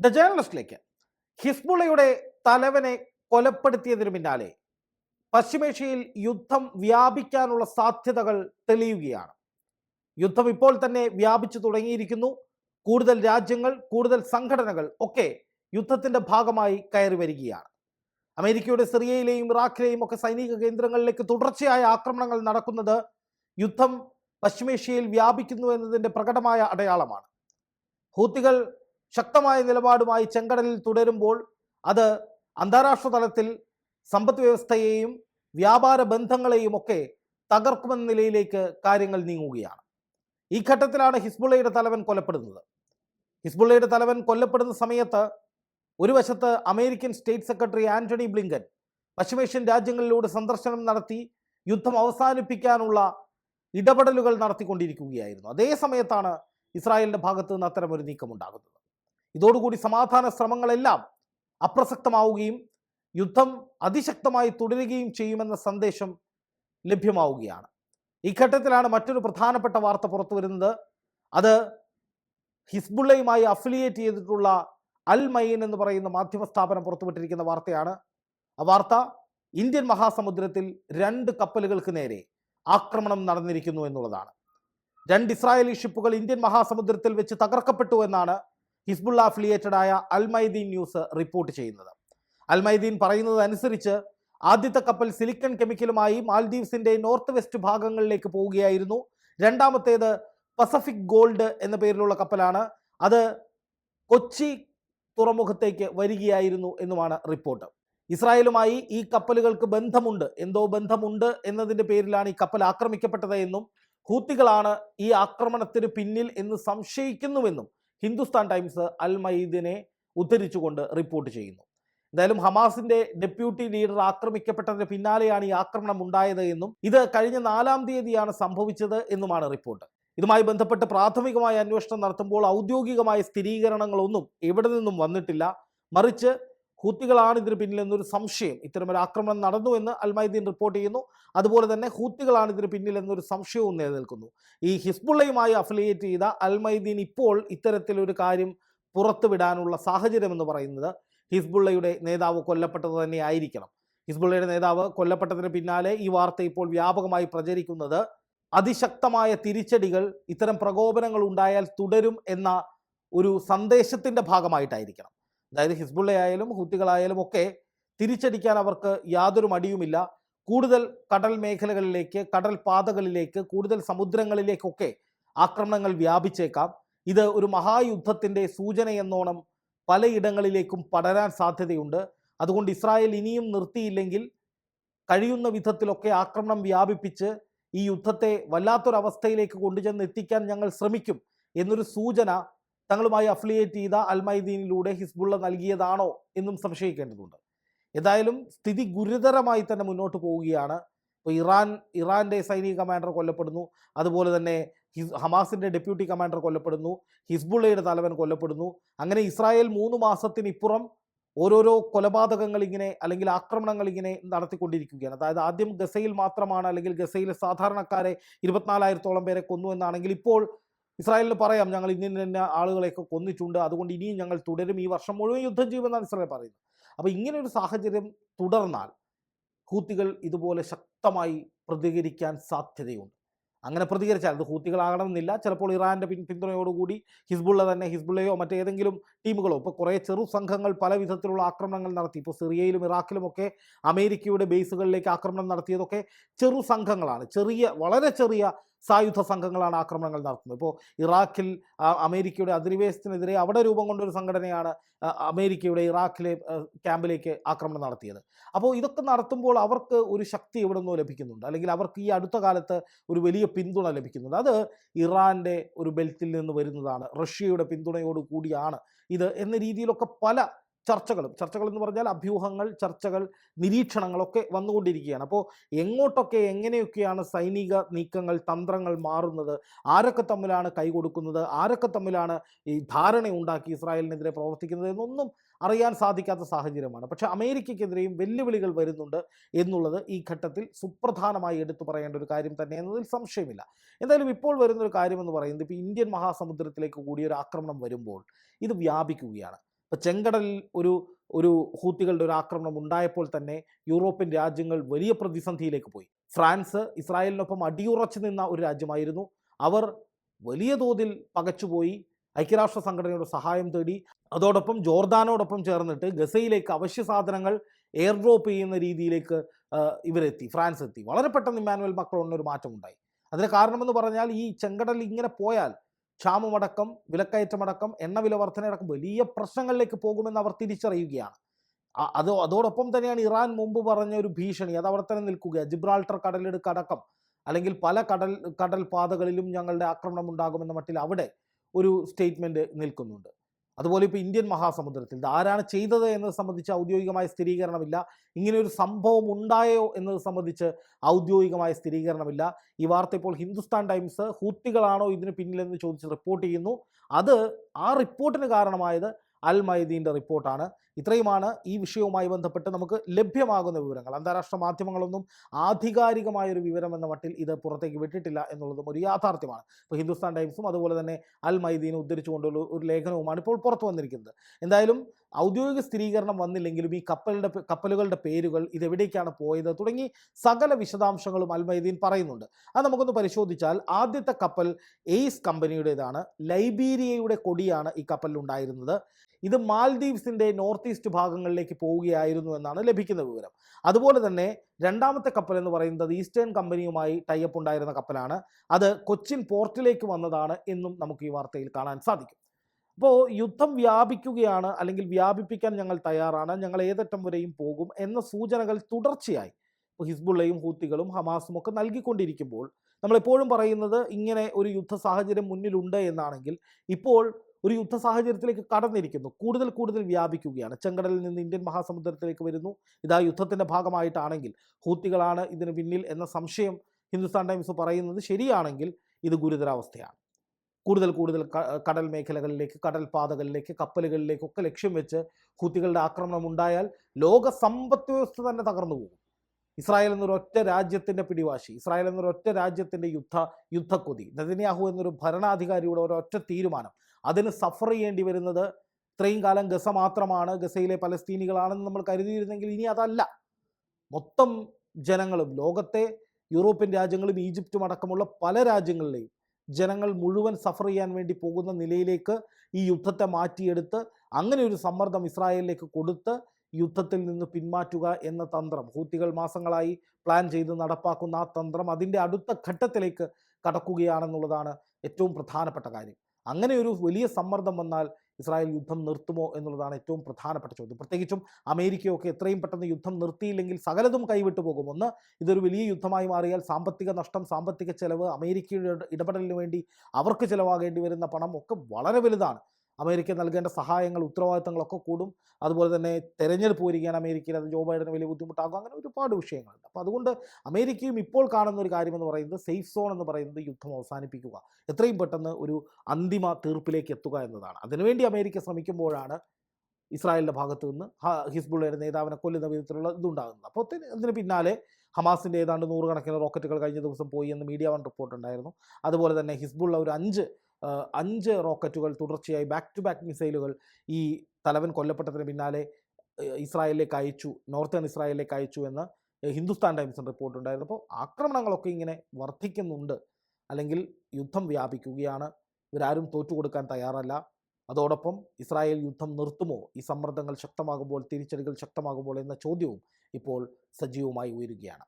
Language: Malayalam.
ദ ജേർണലിസ്റ്റിലേക്ക് ഹിസ്ബുള്ളയുടെ തലവനെ കൊലപ്പെടുത്തിയതിനു പിന്നാലെ പശ്ചിമേഷ്യയിൽ യുദ്ധം വ്യാപിക്കാനുള്ള സാധ്യതകൾ തെളിയുകയാണ്. യുദ്ധം ഇപ്പോൾ തന്നെ വ്യാപിച്ചു തുടങ്ങിയിരിക്കുന്നു. കൂടുതൽ രാജ്യങ്ങൾ കൂടുതൽ സംഘടനകൾ ഒക്കെ യുദ്ധത്തിന്റെ ഭാഗമായി കയറി വരികയാണ്. അമേരിക്കയുടെ സിറിയയിലെയും ഇറാഖിലെയും ഒക്കെ സൈനിക കേന്ദ്രങ്ങളിലേക്ക് തുടർച്ചയായ ആക്രമണങ്ങൾ നടക്കുന്നത് യുദ്ധം പശ്ചിമേഷ്യയിൽ വ്യാപിക്കുന്നു എന്നതിന്റെ പ്രകടമായ അടയാളമാണ്. ഹൂത്തികൾ ശക്തമായ നിലപാടുമായി ചെങ്കടലിൽ തുടരുമ്പോൾ അത് അന്താരാഷ്ട്ര തലത്തിൽ സമ്പദ് വ്യവസ്ഥയെയും വ്യാപാര ബന്ധങ്ങളെയും ഒക്കെ തകർക്കുമെന്ന നിലയിലേക്ക് കാര്യങ്ങൾ നീങ്ങുകയാണ്. ഈ ഘട്ടത്തിലാണ് ഹിസ്ബുള്ളയുടെ തലവൻ കൊല്ലപ്പെടുന്നത്. ഹിസ്ബുള്ളയുടെ തലവൻ കൊല്ലപ്പെടുന്ന സമയത്ത് ഒരു വശത്ത് American state secretary Antony Blinken പശ്ചിമേഷ്യൻ രാജ്യങ്ങളിലൂടെ സന്ദർശനം നടത്തി യുദ്ധം അവസാനിപ്പിക്കാനുള്ള ഇടപെടലുകൾ നടത്തിക്കൊണ്ടിരിക്കുകയായിരുന്നു. അതേ സമയത്താണ് ഇസ്രായേലിന്റെ ഭാഗത്ത് നിന്ന് അത്തരമൊരു നീക്കമുണ്ടാകുന്നത്. ഇതോടുകൂടി സമാധാന ശ്രമങ്ങളെല്ലാം അപ്രസക്തമാവുകയും യുദ്ധം അതിശക്തമായി തുടരുകയും ചെയ്യുമെന്ന സന്ദേശം ലഭ്യമാവുകയാണ്. ഈ ഘട്ടത്തിലാണ് മറ്റൊരു പ്രധാനപ്പെട്ട വാർത്ത പുറത്തു വരുന്നത്. അത് ഹിസ്ബുള്ളയുമായി അഫിലിയേറ്റ് ചെയ്തിട്ടുള്ള അൽ മൈൻ എന്ന് പറയുന്ന മാധ്യമ സ്ഥാപനം പുറത്തുവിട്ടിരിക്കുന്ന വാർത്തയാണ്. ആ വാർത്ത ഇന്ത്യൻ മഹാസമുദ്രത്തിൽ രണ്ട് കപ്പലുകൾക്ക് നേരെ ആക്രമണം നടന്നിരിക്കുന്നു എന്നുള്ളതാണ്. രണ്ട് ഇസ്രായേലി ഷിപ്പുകൾ ഇന്ത്യൻ മഹാസമുദ്രത്തിൽ വെച്ച് തകർക്കപ്പെട്ടു എന്നാണ് ഹിസ്ബുള്ള ആയ അൽമൈദീൻ ന്യൂസ് റിപ്പോർട്ട് ചെയ്യുന്നത്. അൽമൈദീൻ പറയുന്നതനുസരിച്ച് ആദ്യത്തെ കപ്പൽ സിലിക്കൺ കെമിക്കലുമായി മാൽദീവ്സിന്റെ നോർത്ത് വെസ്റ്റ് ഭാഗങ്ങളിലേക്ക് പോവുകയായിരുന്നു. രണ്ടാമത്തേത് പസഫിക് ഗോൾഡ് എന്ന പേരിലുള്ള കപ്പലാണ്. അത് കൊച്ചി തുറമുഖത്തേക്ക് വരികയായിരുന്നു എന്നുമാണ് റിപ്പോർട്ട്. ഇസ്രായേലുമായി ഈ കപ്പലുകൾക്ക് ബന്ധമുണ്ട്. എന്തോ ബന്ധമുണ്ട് എന്നതിന്റെ പേരിലാണ് ഈ കപ്പൽ ആക്രമിക്കപ്പെട്ടത് എന്നും ഹൂത്തികളാണ് ഈ ആക്രമണത്തിന് പിന്നിൽ എന്ന് സംശയിക്കുന്നുവെന്നും ഹിന്ദുസ്ഥാൻ ടൈംസ് അൽ മയീദിനെ ഉദ്ധരിച്ചുകൊണ്ട് റിപ്പോർട്ട് ചെയ്യുന്നു. എന്തായാലും ഹമാസിന്റെ ഡെപ്യൂട്ടി ലീഡർ ആക്രമിക്കപ്പെട്ടതിന് പിന്നാലെയാണ് ഈ ആക്രമണം ഉണ്ടായത് എന്നും ഇത് കഴിഞ്ഞ നാലാം തീയതിയാണ് സംഭവിച്ചത് എന്നുമാണ് റിപ്പോർട്ട്. ഇതുമായി ബന്ധപ്പെട്ട് പ്രാഥമികമായ അന്വേഷണം നടത്തുമ്പോൾ ഔദ്യോഗികമായ സ്ഥിരീകരണങ്ങളൊന്നും എവിടെ നിന്നും വന്നിട്ടില്ല. മറിച്ച് ഹൂത്തികളാണ് ഇതിന് പിന്നിലെന്നൊരു സംശയം. ഇത്തരമൊരു ആക്രമണം നടന്നു എന്ന് അൽമൈദീൻ റിപ്പോർട്ട് ചെയ്യുന്നു. അതുപോലെ തന്നെ ഹൂത്തികളാണ് ഇതിന് പിന്നിൽ എന്നൊരു സംശയവും നിലനിൽക്കുന്നു. ഈ ഹിസ്ബുള്ളയുമായി അഫിലിയേറ്റ് ചെയ്ത അൽമൈദീൻ ഇപ്പോൾ ഇത്തരത്തിലൊരു കാര്യം പുറത്തുവിടാനുള്ള സാഹചര്യം എന്ന് പറയുന്നത് ഹിസ്ബുള്ളയുടെ നേതാവ് കൊല്ലപ്പെട്ടത് തന്നെ ആയിരിക്കണം ഹിസ്ബുള്ളയുടെ നേതാവ് കൊല്ലപ്പെട്ടതിന് പിന്നാലെ ഈ വാർത്ത ഇപ്പോൾ വ്യാപകമായി പ്രചരിക്കുന്നത് അതിശക്തമായ തിരിച്ചടികൾ ഇത്തരം പ്രകോപനങ്ങൾ ഉണ്ടായാൽ തുടരും എന്ന ഒരു സന്ദേശത്തിന്റെ ഭാഗമായിട്ടായിരിക്കണം. അതായത് ഹിസ്ബുള്ളയായാലും ഹുത്തികളായാലും ഒക്കെ തിരിച്ചടിക്കാൻ അവർക്ക് യാതൊരു മടിയുമില്ല. കൂടുതൽ കടൽ മേഖലകളിലേക്ക് കടൽ പാതകളിലേക്ക് കൂടുതൽ സമുദ്രങ്ങളിലേക്കൊക്കെ ആക്രമണങ്ങൾ വ്യാപിച്ചേക്കാം. ഇത് ഒരു മഹായുദ്ധത്തിന്റെ സൂചന എന്നോണം പലയിടങ്ങളിലേക്കും പടരാൻ സാധ്യതയുണ്ട്. അതുകൊണ്ട് ഇസ്രായേൽ ഇനിയും നിർത്തിയില്ലെങ്കിൽ കഴിയുന്ന വിധത്തിലൊക്കെ ആക്രമണം വ്യാപിപ്പിച്ച് ഈ യുദ്ധത്തെ വല്ലാത്തൊരവസ്ഥയിലേക്ക് കൊണ്ടുചെന്ന് എത്തിക്കാൻ ഞങ്ങൾ ശ്രമിക്കും എന്നൊരു സൂചന തങ്ങളുമായി അഫിലിയേറ്റ് ചെയ്ത അൽമൈദീനിലൂടെ ഹിസ്ബുള്ള നൽകിയതാണോ എന്നും സംശയിക്കേണ്ടതുണ്ട്. ഏതായാലും സ്ഥിതി ഗുരുതരമായി തന്നെ മുന്നോട്ട് പോവുകയാണ്. ഇപ്പോൾ ഇറാൻ ഇറാന്റെ സൈനിക കമാൻഡർ കൊല്ലപ്പെടുന്നു. അതുപോലെ തന്നെ ഹിസ് ഹമാസിന്റെ ഡെപ്യൂട്ടി കമാൻഡർ കൊല്ലപ്പെടുന്നു. ഹിസ്ബുള്ളയുടെ തലവൻ കൊല്ലപ്പെടുന്നു. അങ്ങനെ ഇസ്രായേൽ മൂന്ന് മാസത്തിനിപ്പുറം ഓരോരോ കൊലപാതകങ്ങൾ ഇങ്ങനെ അല്ലെങ്കിൽ ആക്രമണങ്ങൾ ഇങ്ങനെ നടത്തിക്കൊണ്ടിരിക്കുകയാണ്. അതായത് ആദ്യം ഗസയിൽ മാത്രമാണ് അല്ലെങ്കിൽ ഗസയിലെ സാധാരണക്കാരെ ഇരുപത്തിനാലായിരത്തോളം പേരെ കൊന്നു എന്നാണെങ്കിൽ ഇപ്പോൾ ഇസ്രായേലിന് പറയാം ഞങ്ങൾ ഇന്ത്യൻ തന്നെ ആളുകളെയൊക്കെ കൊന്നിട്ടുണ്ട്. അതുകൊണ്ട് ഇനിയും ഞങ്ങൾ തുടരും. ഈ വർഷം മുഴുവൻ യുദ്ധം ചെയ്യുമെന്നാണ് ഇസ്രായേൽ പറയുന്നത്. അപ്പോൾ ഇങ്ങനെ ഒരു സാഹചര്യം തുടർന്നാൽ ഹൂത്തികൾ ഇതുപോലെ ശക്തമായി പ്രതികരിക്കാൻ സാധ്യതയുണ്ട്. അങ്ങനെ പ്രതികരിച്ചാൽ അത് ഹൂത്തികളാകണമെന്നില്ല. ചിലപ്പോൾ ഇറാന്റെ പിൻ പിന്തുണയോടുകൂടി ഹിസ്ബുള്ള തന്നെ ഹിസ്ബുള്ളയോ മറ്റേതെങ്കിലും ടീമുകളോ ഇപ്പോൾ കുറേ ചെറു സംഘങ്ങൾ പല വിധത്തിലുള്ള ആക്രമണങ്ങൾ നടത്തി. ഇപ്പോൾ സിറിയയിലും ഇറാഖിലുമൊക്കെ അമേരിക്കയുടെ ബേസുകളിലേക്ക് ആക്രമണം നടത്തിയതൊക്കെ ചെറു സംഘങ്ങളാണ്. ചെറിയ വളരെ ചെറിയ സായുധ സംഘങ്ങളാണ് ആക്രമണങ്ങൾ നടത്തുന്നത്. ഇപ്പോൾ ഇറാഖിൽ അമേരിക്കയുടെ അധിനിവേശത്തിനെതിരെ അവിടെ രൂപം കൊണ്ട ഒരു സംഘടനയാണ് അമേരിക്കയുടെ ഇറാഖിലെ ക്യാമ്പിലേക്ക് ആക്രമണം നടത്തിയത്. അപ്പോൾ ഇതൊക്കെ നടത്തുമ്പോൾ അവർക്ക് ഒരു ശക്തി എവിടെ നിന്നോ ലഭിക്കുന്നുണ്ട്. അല്ലെങ്കിൽ അവർക്ക് ഈ അടുത്ത കാലത്ത് ഒരു വലിയ പിന്തുണ ലഭിക്കുന്നുണ്ട്. അത് ഇറാന്റെ ഒരു ബെൽറ്റിൽ നിന്ന് വരുന്നതാണ്. റഷ്യയുടെ പിന്തുണയോട് കൂടിയാണ് ഇത് എന്ന രീതിയിലൊക്കെ പല ചർച്ചകളും. ചർച്ചകൾ എന്ന് പറഞ്ഞാൽ അഭ്യൂഹങ്ങൾ ചർച്ചകൾ നിരീക്ഷണങ്ങളൊക്കെ വന്നുകൊണ്ടിരിക്കുകയാണ്. അപ്പോൾ എങ്ങോട്ടൊക്കെ എങ്ങനെയൊക്കെയാണ് സൈനിക നീക്കങ്ങൾ തന്ത്രങ്ങൾ മാറുന്നത്? ആരൊക്കെ തമ്മിലാണ് കൈകൊടുക്കുന്നത് ആരൊക്കെ തമ്മിലാണ് ഈ ധാരണ ഉണ്ടാക്കി ഇസ്രായേലിനെതിരെ പ്രവർത്തിക്കുന്നത് എന്നൊന്നും അറിയാൻ സാധിക്കാത്ത സാഹചര്യമാണ്. പക്ഷെ അമേരിക്കയ്ക്കെതിരെയും വെല്ലുവിളികൾ വരുന്നുണ്ട് എന്നുള്ളത് ഈ ഘട്ടത്തിൽ സുപ്രധാനമായി എടുത്തു പറയേണ്ട ഒരു കാര്യം തന്നെ എന്നതിൽ സംശയമില്ല. എന്തായാലും ഇപ്പോൾ വരുന്ന ഒരു കാര്യം എന്ന് പറയുന്നത് ഇപ്പോൾ ഇന്ത്യൻ മഹാസമുദ്രത്തിലേക്ക് കൂടി ഒരു ആക്രമണം വരുമ്പോൾ ഇത് വ്യാപിക്കുകയാണ്. ഇപ്പോൾ ചെങ്കടലിൽ ഒരു ഒരു ഹൂത്തികളുടെ ഒരു ആക്രമണം ഉണ്ടായപ്പോൾ തന്നെ യൂറോപ്യൻ രാജ്യങ്ങൾ വലിയ പ്രതിസന്ധിയിലേക്ക് പോയി. ഫ്രാൻസ് ഇസ്രായേലിനൊപ്പം അടിയുറച്ചു നിന്ന ഒരു രാജ്യമായിരുന്നു. അവർ വലിയ തോതിൽ പകച്ചുപോയി. ഐക്യരാഷ്ട്ര സംഘടനയുടെ സഹായം തേടി. അതോടൊപ്പം ജോർദാനോടൊപ്പം ചേർന്നിട്ട് ഗസയിലേക്ക് അവശ്യ സാധനങ്ങൾ എയർ ഡ്രോപ്പ് ചെയ്യുന്ന രീതിയിലേക്ക് ഇവരെത്തി ഫ്രാൻസ് എത്തി. വളരെ പെട്ടെന്ന് ഇമ്മാനുവൽ മക്രോണിന് ഒരു മാറ്റമുണ്ടായി. അതിന് കാരണമെന്ന് പറഞ്ഞാൽ ഈ ചെങ്കടൽ ഇങ്ങനെ പോയാൽ ക്ഷാമമടക്കം വിലക്കയറ്റമടക്കം എണ്ണവില വർധനയടക്കം വലിയ പ്രശ്നങ്ങളിലേക്ക് പോകുമെന്ന് അവർ തിരിച്ചറിയുകയാണ്. അത് അതോടൊപ്പം തന്നെയാണ് ഇറാൻ മുമ്പ് പറഞ്ഞ ഒരു ഭീഷണി. അത് അവിടെ തന്നെ നിൽക്കുക ജിബ്രാൾട്ടർ കടലെടുക്കടക്കം അല്ലെങ്കിൽ പല കടൽ കടൽ പാതകളിലും ഞങ്ങളുടെ ആക്രമണം ഉണ്ടാകുമെന്ന മട്ടിൽ അവിടെ ഒരു സ്റ്റേറ്റ്മെന്റ് നിൽക്കുന്നുണ്ട്. അതുപോലെ ഇപ്പോൾ ഇന്ത്യൻ മഹാസമുദ്രത്തിൽ ഇത് ആരാണ് ചെയ്തത് എന്നത് സംബന്ധിച്ച് ഔദ്യോഗികമായ സ്ഥിരീകരണമില്ല. ഇങ്ങനെ ഒരു സംഭവം ഉണ്ടായോ എന്നത് സംബന്ധിച്ച് ഔദ്യോഗികമായ സ്ഥിരീകരണമില്ല. ഈ വാർത്ത ഇപ്പോൾ ഹിന്ദുസ്ഥാൻ ടൈംസ് ഹൂത്തികളാണോ ഇതിന് പിന്നിലെന്ന് ചോദിച്ച് റിപ്പോർട്ട് ചെയ്യുന്നു. അത് ആ റിപ്പോർട്ടിന് കാരണമായത് അൽ മൈദീന്റെ റിപ്പോർട്ടാണ്. ഇത്രയുമാണ് ഈ വിഷയവുമായി ബന്ധപ്പെട്ട് നമുക്ക് ലഭ്യമാകുന്ന വിവരങ്ങൾ. അന്താരാഷ്ട്ര മാധ്യമങ്ങളൊന്നും ആധികാരികമായൊരു വിവരം എന്ന മട്ടിൽ ഇത് പുറത്തേക്ക് വിട്ടിട്ടില്ല എന്നുള്ളതും ഒരു യാഥാർത്ഥ്യമാണ്. ഇപ്പോൾ ഹിന്ദുസ്ഥാൻ ടൈംസും അതുപോലെ തന്നെ അൽ മൈദീനെ ഉദ്ധരിച്ചുകൊണ്ടുള്ള ഒരു ലേഖനവുമാണ് ഇപ്പോൾ പുറത്തു വന്നിരിക്കുന്നത്. എന്തായാലും ഔദ്യോഗിക സ്ഥിരീകരണം വന്നില്ലെങ്കിലും ഈ കപ്പലുടെ കപ്പലുകളുടെ പേരുകൾ ഇതെവിടേക്കാണ് പോയത് തുടങ്ങി സകല വിശദാംശങ്ങളും അൽമൈദീൻ പറയുന്നുണ്ട്. അത് നമുക്കൊന്ന് പരിശോധിച്ചാൽ ആദ്യത്തെ കപ്പൽ എയ്സ് കമ്പനിയുടേതാണ് ലൈബീരിയയുടെ കൊടിയാണ് ഈ കപ്പലിൽ ഉണ്ടായിരുന്നത് ഇത് മാൽദ്വീപ്സിന്റെ നോർത്ത് ഈസ്റ്റ് ഭാഗങ്ങളിലേക്ക് പോവുകയായിരുന്നു എന്നാണ് ലഭിക്കുന്ന വിവരം. അതുപോലെ തന്നെ രണ്ടാമത്തെ കപ്പൽ എന്ന് പറയുന്നത് ഈസ്റ്റേൺ കമ്പനിയുമായി ടൈപ്പ് ഉണ്ടായിരുന്ന കപ്പലാണ്. അത് കൊച്ചിൻ പോർട്ടിലേക്ക് വന്നതാണ് എന്നും നമുക്ക് ഈ വാർത്തയിൽ കാണാൻ സാധിക്കും. അപ്പോൾ യുദ്ധം വ്യാപിക്കുകയാണ് അല്ലെങ്കിൽ വ്യാപിപ്പിക്കാൻ ഞങ്ങൾ തയ്യാറാണ് ഞങ്ങൾ ഏതറ്റം വരെയും പോകും എന്ന സൂചനകൾ തുടർച്ചയായി ഇപ്പോൾ ഹിസ്ബുള്ളയും ഹൂത്തികളും ഹമാസും ഒക്കെ നൽകിക്കൊണ്ടിരിക്കുമ്പോൾ നമ്മളെപ്പോഴും പറയുന്നത് ഇങ്ങനെ ഒരു യുദ്ധ സാഹചര്യം മുന്നിലുണ്ട് എന്നാണെങ്കിൽ ഇപ്പോൾ ഒരു യുദ്ധ സാഹചര്യത്തിലേക്ക് കടന്നിരിക്കുന്നു കൂടുതൽ കൂടുതൽ വ്യാപിക്കുകയാണ്. ചെങ്കടലിൽ നിന്ന് ഇന്ത്യൻ മഹാസമുദ്രത്തിലേക്ക് വരുന്നു ഇതാ യുദ്ധത്തിന്റെ ഭാഗമായിട്ടാണെങ്കിൽ ഹൂത്തികളാണ് ഇതിന് പിന്നിൽ എന്ന സംശയം ഹിന്ദുസ്ഥാൻ ടൈംസ് പറയുന്നത് ശരിയാണെങ്കിൽ ഇത് ഗുരുതരാവസ്ഥയാണ്. കൂടുതൽ കൂടുതൽ കടൽ മേഖലകളിലേക്ക് കടൽ പാതകളിലേക്ക് കപ്പലുകളിലേക്കൊക്കെ ലക്ഷ്യം വെച്ച് ഹൂത്തികളുടെ ആക്രമണം ഉണ്ടായാൽ ലോക സമ്പദ് വ്യവസ്ഥ തന്നെ തകർന്നു പോകും. ഇസ്രായേൽ എന്നൊരു ഒറ്റ രാജ്യത്തിന്റെ പിടിവാശി ഇസ്രായേൽ എന്നൊരു ഒറ്റ രാജ്യത്തിന്റെ യുദ്ധ യുദ്ധക്കൊതി നദിനിയാഹു എന്നൊരു ഭരണാധികാരിയുടെ ഒരൊറ്റ തീരുമാനം. അതിന് സഫർ ചെയ്യേണ്ടി വരുന്നത് ഇത്രയും കാലം ഗസ മാത്രമാണ് ഗസയിലെ പലസ്തീനികളാണെന്ന് നമ്മൾ കരുതിയിരുന്നെങ്കിൽ ഇനി അതല്ല. മൊത്തം ജനങ്ങളും ലോകത്തെ യൂറോപ്യൻ രാജ്യങ്ങളും ഈജിപ്തും അടക്കമുള്ള പല രാജ്യങ്ങളിലെയും ജനങ്ങൾ മുഴുവൻ സഫർ ചെയ്യാൻ വേണ്ടി പോകുന്ന നിലയിലേക്ക് ഈ യുദ്ധത്തെ മാറ്റിയെടുത്ത് അങ്ങനെ ഒരു സമ്മർദ്ദം ഇസ്രായേലിലേക്ക് കൊടുത്ത് യുദ്ധത്തിൽ നിന്ന് പിന്മാറ്റുക എന്ന തന്ത്രം. ഹൂത്തികൾ മാസങ്ങളായി പ്ലാൻ ചെയ്ത് നടപ്പാക്കുന്ന ആ തന്ത്രം അതിന്റെ അടുത്ത ഘട്ടത്തിലേക്ക് കടക്കുകയാണെന്നുള്ളതാണ് ഏറ്റവും പ്രധാനപ്പെട്ട കാര്യം. അങ്ങനെ ഒരു വലിയ സമ്മർദ്ദം വന്നാൽ ഇസ്രായേൽ യുദ്ധം നിർത്തുമോ എന്നുള്ളതാണ് ഏറ്റവും പ്രധാനപ്പെട്ട ചോദ്യം. പ്രത്യേകിച്ചും അമേരിക്കയൊക്കെ എത്രയും പെട്ടെന്ന് യുദ്ധം നിർത്തിയില്ലെങ്കിൽ സകലതും കൈവിട്ടു പോകും. ഒന്ന് ഇതൊരു വലിയ യുദ്ധമായി മാറിയാൽ സാമ്പത്തിക നഷ്ടം സാമ്പത്തിക ചെലവ് അമേരിക്കയുടെ ഇട- ഇടപെടലിന് വേണ്ടി അവർക്ക് ചിലവാകേണ്ടി വരുന്ന പണം ഒക്കെ വളരെ വലുതാണ്. അമേരിക്ക നൽകേണ്ട സഹായങ്ങൾ ഉത്തരവാദിത്തങ്ങളൊക്കെ കൂടും. അതുപോലെ തന്നെ തെരഞ്ഞെടുപ്പ് വരികയാണ് അമേരിക്കയിൽ. അത് ജോ ബൈഡന് വലിയ ബുദ്ധിമുട്ടാകും. അങ്ങനെ ഒരുപാട് വിഷയങ്ങളുണ്ട്. അപ്പോൾ അതുകൊണ്ട് അമേരിക്കയും ഇപ്പോൾ കാണുന്ന ഒരു കാര്യമെന്ന് പറയുന്നത് സേഫ് സോൺ എന്ന് പറയുന്നത് യുദ്ധം അവസാനിപ്പിക്കുക. എത്രയും പെട്ടെന്ന് ഒരു അന്തിമ തീർപ്പിലേക്ക് എത്തുക എന്നതാണ്. അതിനുവേണ്ടി അമേരിക്ക ശ്രമിക്കുമ്പോഴാണ് ഇസ്രായേലിന്റെ ഭാഗത്തു നിന്ന് ഹിസ്ബുള്ളയുടെ നേതാവിനെ കൊല്ലുന്ന വിധത്തിലുള്ള ഇതുണ്ടാകുന്നത്. അപ്പോൾ അതിന് പിന്നാലെ ഹമാസിന്റെ ഏതാണ്ട് നൂറുകണക്കിന് റോക്കറ്റുകൾ കഴിഞ്ഞ ദിവസം പോയി എന്ന് മീഡിയ വൺ റിപ്പോർട്ട് ഉണ്ടായിരുന്നു. അതുപോലെ തന്നെ ഹിസ്ബുള്ള ഒരു അഞ്ച് അഞ്ച് റോക്കറ്റുകൾ തുടർച്ചയായി ബാക്ക് ടു ബാക്ക് മിസൈലുകൾ ഈ തലവൻ കൊല്ലപ്പെട്ടതിന് പിന്നാലെ ഇസ്രായേലിലേക്ക് അയച്ചു നോർത്തേൺ ഇസ്രായേലിലേക്ക് അയച്ചു എന്ന് ഹിന്ദുസ്ഥാൻ ടൈംസിന് റിപ്പോർട്ട് ഉണ്ടായിരുന്നു. അപ്പോൾ ആക്രമണങ്ങളൊക്കെ ഇങ്ങനെ വർദ്ധിക്കുന്നുണ്ട് അല്ലെങ്കിൽ യുദ്ധം വ്യാപിക്കുകയാണ്. ഇവരാരും തോറ്റുകൊടുക്കാൻ തയ്യാറല്ല. അതോടൊപ്പം ഇസ്രായേൽ യുദ്ധം നിർത്തുമോ? ഈ സമ്മർദ്ദങ്ങൾ ശക്തമാകുമ്പോൾ തിരിച്ചടികൾ ശക്തമാകുമ്പോൾ എന്ന ചോദ്യവും ഇപ്പോൾ സജീവമായി ഉയരുകയാണ്.